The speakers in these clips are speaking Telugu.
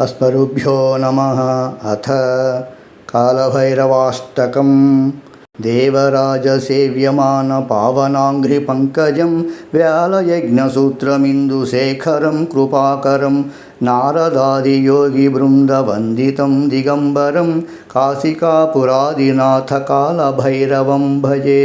अस्मरुभ्यो नमः अथ कालभैरवाष्टकं देवराजसेव्यमानपावनाङ्घ्रिपङ्कजं व्यालयज्ञसूत्रमिन्दुशेखरं कृपाकरं नारदादियोगिवृन्दवन्दितं दिगम्बरं काशिकापुरादिनाथकालभैरवं भजे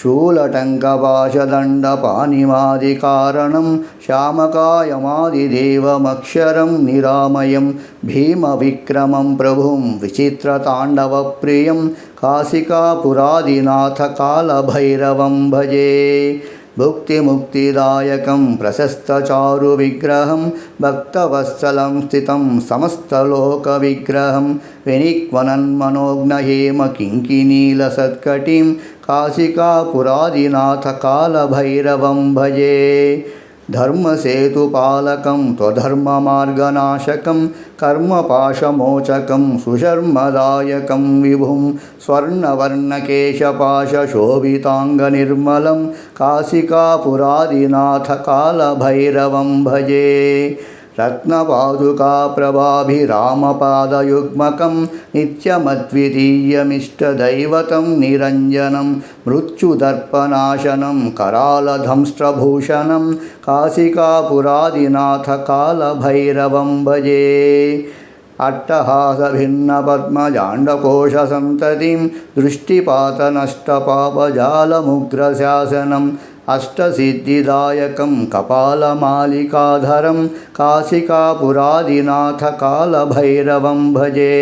शूलटङ्कपाशदण्डपानिमादिकारणं श्यामकायमादिदेवमक्षरं निरामयं भीमविक्रमं प्रभुं विचित्रताण्डवप्रियं काशिकापुरादिनाथकालभैरवं भजे भुक्तिमुक्तिदायकं प्रशस्तचारुविग्रहं भक्तवत्सलं स्थितं समस्तलोकविग्रहं विनिक्वनन्मनोज्ञहेम किङ्किनीलसत्कटिं काशिकापुरादिनाथकालभैरवं भजे। धर्मसेतुपालकं त्वधर्ममार्गनाशकं कर्मपाशमोचकं सुशर्मदायकं विभुं स्वर्णवर्णकेशपाशशोभिताङ्गनिर्मलं काशिकापुरादिनाथकालभैरवं भजे। रत्नपादुकाप्रभाभिरामपादयुग्मकं नित्यमद्वितीयमिष्टदैवतं निरञ्जनं मृत्युदर्पनाशनं करालधंष्ट्रभूषणं काशिकापुरादिनाथकालभैरवं भजे अट्टहासभिन्नपद्मजाण्डकोशसन्ततिं दृष्टिपातनष्टपापजालमुग्रशासनम् अष्टसिद्धिदायकं कपालमालिकाधरं काशिकापुरादिनाथकालभैरवं भजे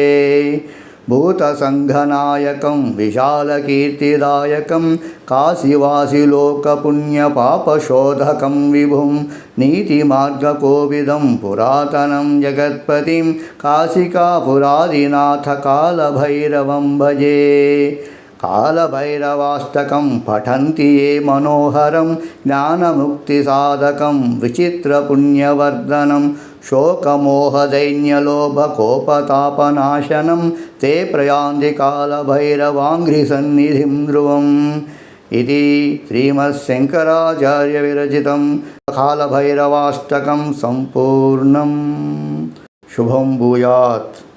भूतसङ्घनायकं विशालकीर्तिदायकं काशिवासिलोकपुण्यपापशोधकं विभुं नीतिमार्गकोविदं पुरातनं जगत्पतिं काशिकापुरादिनाथकालभैरवं भजे కాళభైరవాష్టకం పఠంతి ఏ మనోహరం జ్ఞానముక్తిసాధకం విచిత్రపుణ్యవర్ధనం శోకమోహదైన్యలోభకోపతాపనాశనం తే ప్రయాంతి కాళభైరవాంఘ్రిసన్నిధిం ధ్రువం. ఇది శ్రీమత్శంకరాచార్య విరచితం కాళభైరవాష్టకం సంపూర్ణం. శుభం భూయాత్.